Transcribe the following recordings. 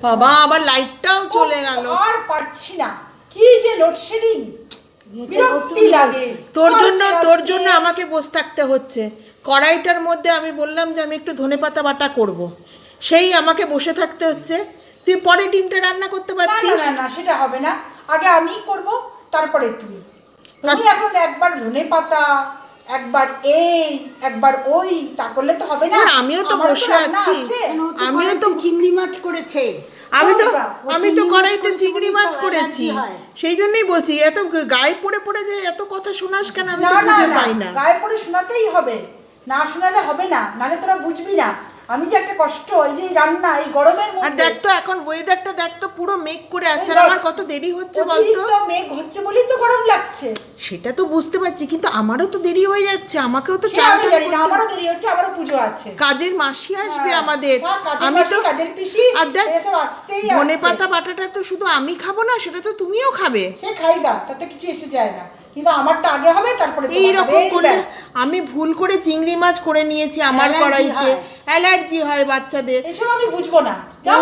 বাবা আবার লাইটটাও চলে গেল। আর পারছি না। কি যে লোডশেডিং বিরক্তি লাগে। তোর জন্য তোর জন্য আমাকে বসে থাকতে হচ্ছে। কড়াইটার মধ্যে আমি বললাম যে আমি একটু ধনেপাতা বাটা করব। সেই আমাকে বসে থাকতে হচ্ছে। তুই পরে ডিমটা রান্না করতে পারতিস? না না সেটা হবে না। আগে আমি করব তারপরে তুই তুমি এখন একবার ধনে পাতা একবার এই একবার ওই তা করলে তো হবে না। আমিও তো বসে আছি। আমিও তো- চিংড়ি মাছ করেছে। আমি তো আমি তো কড়াইতে চিংড়ি মাছ করেছি। সেই জন্যই বলছি এত গায়ে পড়ে পড়ে যে এত কথা শোনাস কেন? আমি না তো বুঝে পাই না। গায়ে পড়ে শোনাতেই হবে। না শোনালে হবে না নালে তোরা বুঝবি না। আমি যে একটা কষ্ট এই যে রান্না এই গরমের মধ্যে। দেখ তো এখন ওয়েদারটা দেখ তো পুরো মেঘ করে আসছে আমার কত দেরি হচ্ছে বলতো? মেঘ হচ্ছে বলেই তো গরম লাগছে। সেটা তো বুঝতে পারছি কিন্তু আমারও তো দেরি হয়ে যাচ্ছে। আমাকেও তো না আমারও দেরি হচ্ছে আমারও পুজো আছে। কাজের মাসি আসবে হ্যাঁ, আমাদের। হ্যাঁ, আমি তো কাজের পিসি, আর দেখ আসছে। পাতা বাটাটা তো শুধু আমি খাব না সেটা তো তুমিও খাবে। সে খাইগা তাতে কিছু এসে যায় না। কিন্তু আমারটা আগে হবে তারপরে তোমার এই রকম করে। আমি ভুল করে চিংড়ি মাছ করে নিয়েছি আমার কড়াইতে। অ্যালার্জি হয় বাচ্চাদের। এসব আমি বুঝব না।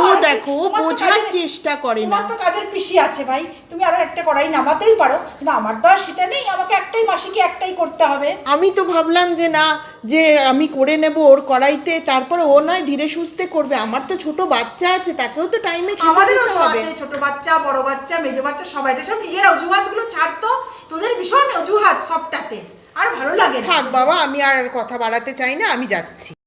ও দেখো, বোঝার চেষ্টা করে না। তো কাজের পিসি আছে ভাই। তুমি আরও একটা কড়াই নামাতেই পারো। কিন্তু আমার তো আর সেটা নেই। আমাকে একটাই মাসিকে একটাই করতে হবে। আমি তো ভাবলাম যে না যে আমি করে নেব ওর কড়াইতে তারপরে ও নয় ধীরে সুস্থে করবে। আমার তো ছোট বাচ্চা আছে তাকেও তো টাইমে আমাদেরও তো হবে। আছে ছোট বাচ্চা বড় বাচ্চা মেজো বাচ্চা সবাই সব নিজের অজুহাতগুলো ছাড়তো তোদের ভীষণ অজুহাত সবটাতে। আর ভালো লাগে থাক বাবা আমি আর কথা বাড়াতে চাই না আমি যাচ্ছি।